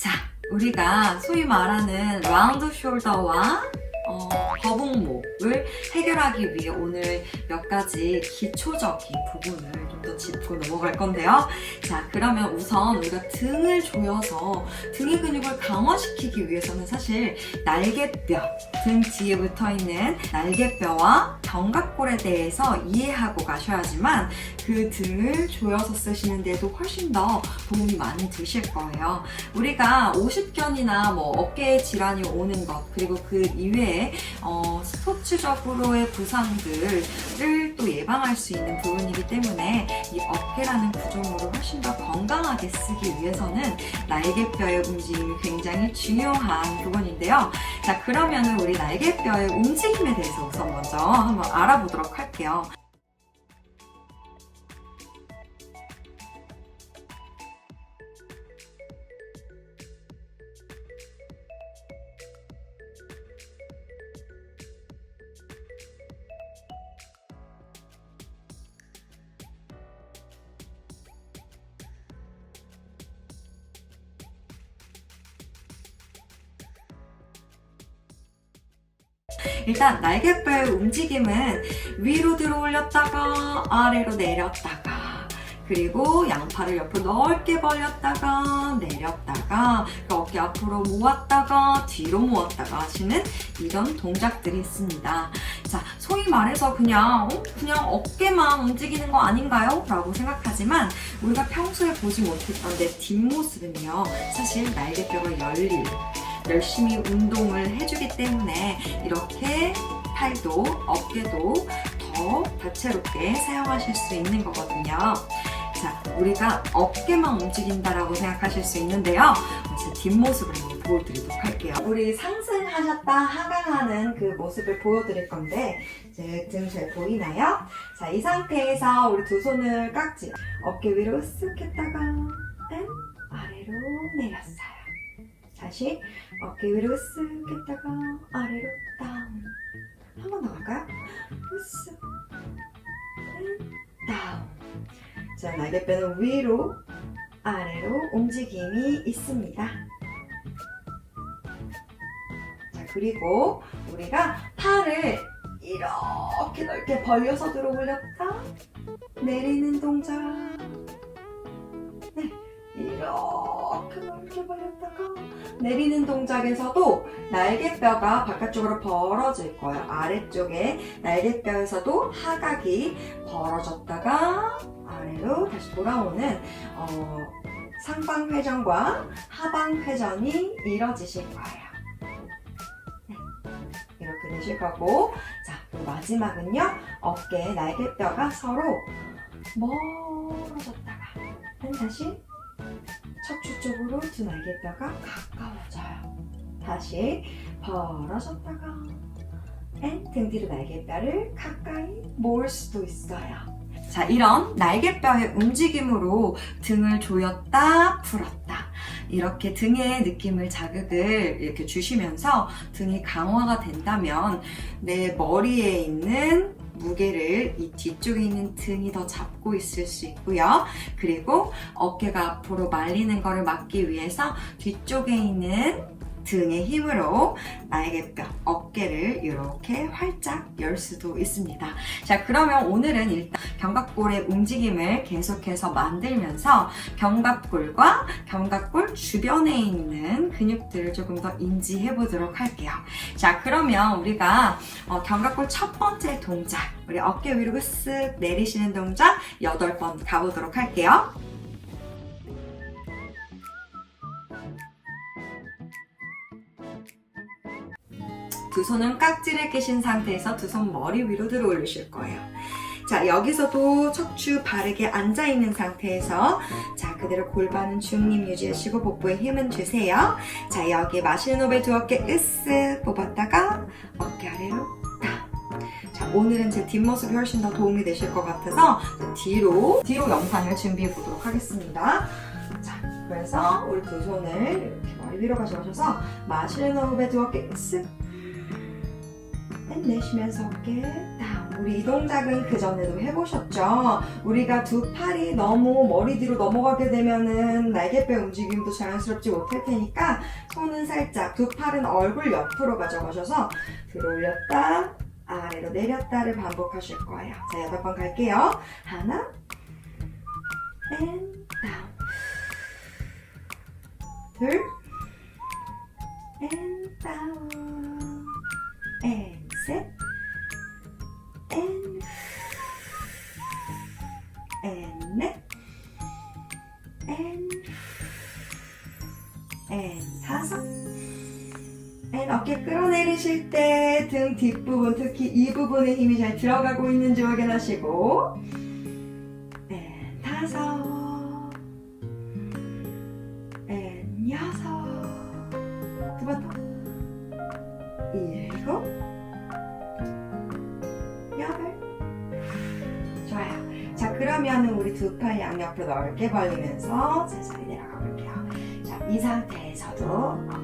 자, 우리가 소위 말하는 라운드 숄더와 어, 거북목을 해결하기 위해 오늘 몇 가지 기초적인 부분을 좀 더 짚고 넘어갈 건데요. 자, 그러면 우선 우리가 등을 조여서 등의 근육을 강화시키기 위해서는 사실 날개뼈, 등 뒤에 붙어 있는 날개뼈와 견갑골에 대해서 이해하고 가셔야지만 그 등을 조여서 쓰시는 데도 훨씬 더 도움이 많이 되실 거예요. 우리가 오십견이나 뭐 어깨 질환이 오는 것 그리고 그 이외에 어, 스포츠적으로의 부상들을 또 예방할 수 있는 부분이기 때문에 이 어깨라는 구조물을 훨씬 더 건강하게 쓰기 위해서는 날개뼈의 움직임이 굉장히 중요한 부분인데요. 자 그러면은 우리 날개뼈의 움직임에 대해서 우선 먼저 한번 알아보도록 할게요. 일단 날개뼈의 움직임은 위로 들어 올렸다가 아래로 내렸다가 그리고 양팔을 옆으로 넓게 벌렸다가 내렸다가 그 어깨 앞으로 모았다가 뒤로 모았다가 하시는 이런 동작들이 있습니다. 자, 소위 말해서 그냥 어? 그냥 어깨만 움직이는 거 아닌가요? 라고 생각하지만 우리가 평소에 보지 못했던 내 뒷모습은요. 사실 날개뼈가 열릴 열심히 운동을 해주기 때문에 이렇게 팔도, 어깨도 더 다채롭게 사용하실 수 있는 거거든요. 자, 우리가 어깨만 움직인다라고 생각하실 수 있는데요. 제 뒷모습을 한번 보여드리도록 할게요. 우리 상승하셨다 하강하는 그 모습을 보여드릴 건데, 제등 잘 보이나요? 자, 이 상태에서 우리 두 손을 깍지, 어깨 위로 쓱 했다가, 앤 아래로 내렸어요. 다시 어깨 위로 쓱 했다가 아래로 다운. 한 번 더 갈까요? 쓱, 앤 다운. 자, 날개뼈는 위로, 아래로 움직임이 있습니다. 자, 그리고 우리가 팔을 이렇게 넓게 벌려서 들어 올렸다, 내리는 동작. 네, 이렇게 벌렸다가, 내리는 동작에서도 날개뼈가 바깥쪽으로 벌어질 거예요. 아래쪽에 날개뼈에서도 하각이 벌어졌다가 아래로 다시 돌아오는 어, 상방 회전과 하방 회전이 이뤄지실 거예요. 네, 이렇게 되실 거고, 자 마지막은요 어깨 날개뼈가 서로 멀어졌다가 다시 척추 쪽으로 두 날개뼈가 가까워져요. 다시 벌어졌다가 등 뒤로 날개뼈를 가까이 모을 수도 있어요. 자, 이런 날개뼈의 움직임으로 등을 조였다, 풀었다. 이렇게 등의 느낌을 자극을 이렇게 주시면서 등이 강화가 된다면 내 머리에 있는 무게를 이 뒤쪽에 있는 등이 더 잡고 있을 수 있고요. 그리고 어깨가 앞으로 말리는 것을 막기 위해서 뒤쪽에 있는 등의 힘으로 날개뼈, 어깨를 이렇게 활짝 열 수도 있습니다. 자, 그러면 오늘은 일단 견갑골의 움직임을 계속해서 만들면서 견갑골과 견갑골 주변에 있는 근육들을 조금 더 인지해 보도록 할게요. 자, 그러면 우리가 어, 견갑골 첫 번째 동작, 우리 어깨 위로 쓱 내리시는 동작 8번 가보도록 할게요. 두 손은 깍지를 끼신 상태에서 두 손 머리 위로 들어 올리실 거예요. 자, 여기서도 척추 바르게 앉아 있는 상태에서 자, 그대로 골반은 중립 유지하시고 복부에 힘은 주세요. 자, 여기 마시는 호흡에 두 어깨 으쓱 뽑았다가 어깨 아래로 딱. 자, 오늘은 제 뒷모습이 훨씬 더 도움이 되실 것 같아서 뒤로, 뒤로 영상을 준비해 보도록 하겠습니다. 자, 그래서 우리 두 손을 이렇게 머리 위로 가져오셔서 마시는 호흡에 두 어깨 으쓱 내쉬면서 어깨 다운 우리 이 동작은 그 전에도 해보셨죠? 우리가 두 팔이 너무 머리 뒤로 넘어가게 되면은 날개뼈 움직임도 자연스럽지 못할 테니까 손은 살짝, 두 팔은 얼굴 옆으로 가져가셔서 들어 올렸다, 아래로 내렸다를 반복하실 거예요. 자, 여덟 번 갈게요. 하나, and 다섯, and 어깨 끌어내리실 때 등 뒷부분, 특히 이 부분에 힘이 잘 들어가고 있는지 확인하시고, and 다섯, and 여섯, 두 번 더, 일곱, 여덟. 좋아요. 자, 그러면 우리 두 팔 양옆으로 넓게 벌리면서 천천히 내려가 볼게요. 자, 이 상태 에서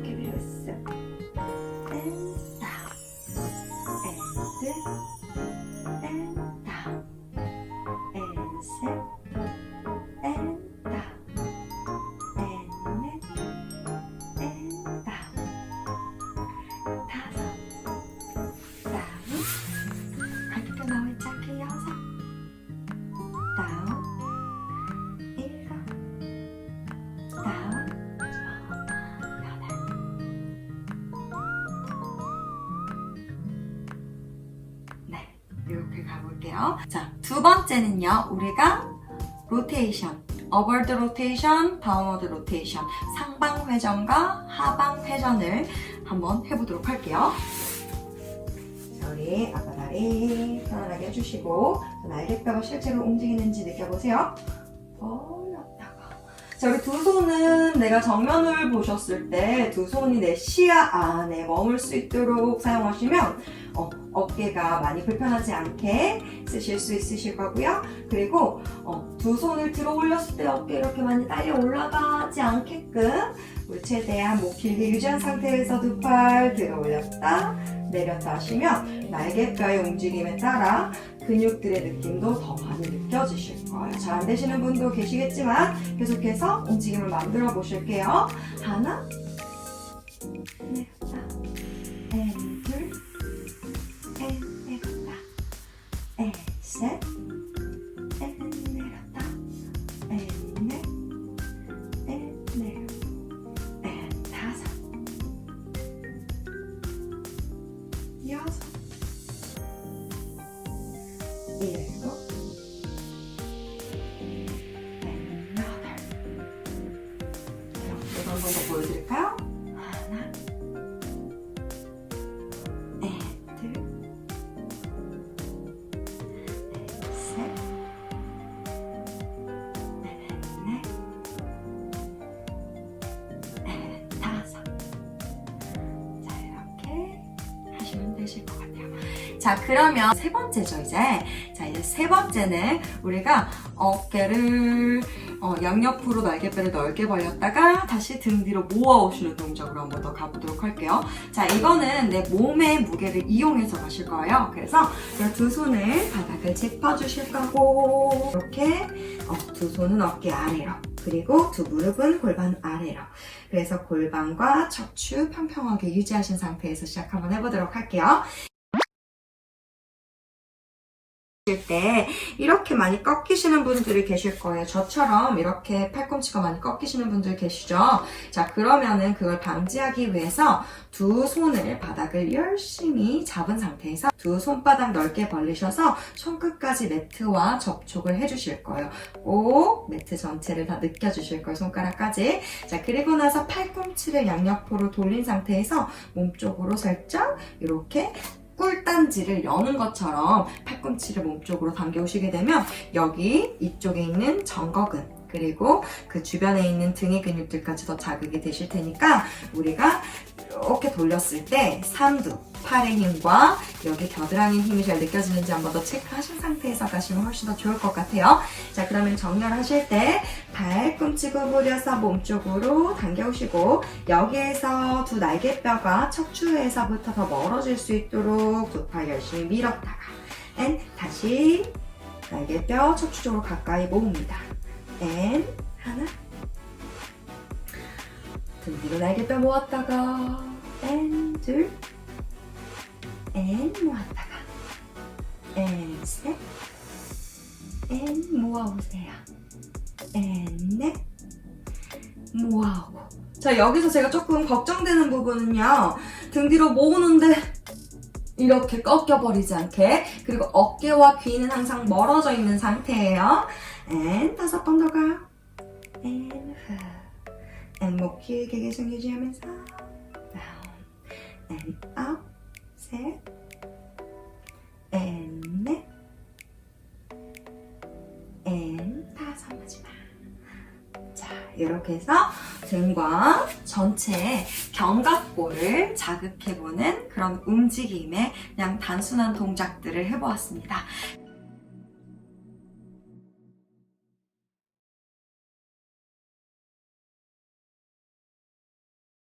볼게요. 자, 두 번째는요, 우리가 로테이션, 어버드 로테이션, 다운워드 로테이션, 상방 회전과 하방 회전을 한번 해보도록 할게요. 자, 우리 앞바다리 편안하게 해주시고 날개뼈가 실제로 움직이는지 느껴보세요. 벌렸다가 자, 우리 두 손은 내가 정면을 보셨을 때 두 손이 내 시야 안에 머물 수 있도록 사용하시면 어, 어깨가 많이 불편하지 않게 쓰실 수 있으실 거고요. 그리고 어, 두 손을 들어 올렸을 때 어깨 이렇게 많이 딸려 올라가지 않게끔 우리 최대한 목 길게 유지한 상태에서 두 팔 들어 올렸다 내렸다 하시면 날개뼈의 움직임에 따라 근육들의 느낌도 더 많이 느껴지실 거예요. 잘 안 되시는 분도 계시겠지만 계속해서 움직임을 만들어 보실게요. 하나, 내렸다, 앤 둘, 앤 내렸다, 앤 셋, 한 번 더 보여드릴까요? 하나, 앤 둘, 앤 셋, 앤 넷, 앤 다섯. 자, 이렇게 하시면 되실 것 같아요. 자, 그러면 세 번째죠, 이제. 자, 이제 세 번째는 우리가 어깨를 어, 양옆으로 날개뼈를 넓게 벌렸다가 다시 등 뒤로 모아오시는 동작으로 한번 더 가보도록 할게요. 자, 이거는 내 몸의 무게를 이용해서 가실 거예요. 그래서 이두 손을 바닥을 짚어주실 거고, 이렇게 어, 두 손은 어깨 아래로, 그리고 두 무릎은 골반 아래로. 그래서 골반과 척추 평평하게 유지하신 상태에서 시작 한번 해보도록 할게요. 때 이렇게 많이 꺾이시는 분들이 계실 거예요. 저처럼 이렇게 팔꿈치가 많이 꺾이시는 분들 계시죠? 자, 그러면은 그걸 방지하기 위해서 두 손을 바닥을 열심히 잡은 상태에서 두 손바닥 넓게 벌리셔서 손끝까지 매트와 접촉을 해주실 거예요. 꼭 매트 전체를 다 느껴주실 거예요. 손가락까지. 자, 그리고 나서 팔꿈치를 양옆으로 돌린 상태에서 몸쪽으로 살짝 이렇게 꿀단지를 여는 것처럼 팔꿈치를 몸쪽으로 당겨오시게 되면 여기 이쪽에 있는 정거근 그리고 그 주변에 있는 등의 근육들까지 더 자극이 되실 테니까 우리가 이렇게 돌렸을 때 삼두, 팔의 힘과 여기 겨드랑이 힘이 잘 느껴지는지 한번 더 체크하신 상태에서 가시면 훨씬 더 좋을 것 같아요. 자 그러면 정렬하실 때 팔꿈치 구부려서 몸쪽으로 당겨오시고 여기에서 두 날개뼈가 척추에서부터 더 멀어질 수 있도록 두 팔 열심히 밀었다가 and 다시 날개뼈 척추 쪽으로 가까이 모읍니다. and 하나 등 뒤로 날개뼈 모았다가. And 둘. And 모았다가. And 모아오세요. and 넷. 모아오고. 자 여기서 제가 조금 걱정되는 부분은요. 등 뒤로 모으는데 이렇게 꺾여버리지 않게. 그리고 어깨와 귀는 항상 멀어져 있는 상태예요. And 다섯 번 더 가요 and 후 목 길게 계속 유지하면서. down and up 셋 and 넷. and 다섯 마지막. 자 이렇게 해서 등과 전체 견갑골을 자극해보는 그런 움직임의 그냥 단순한 동작들을 해보았습니다.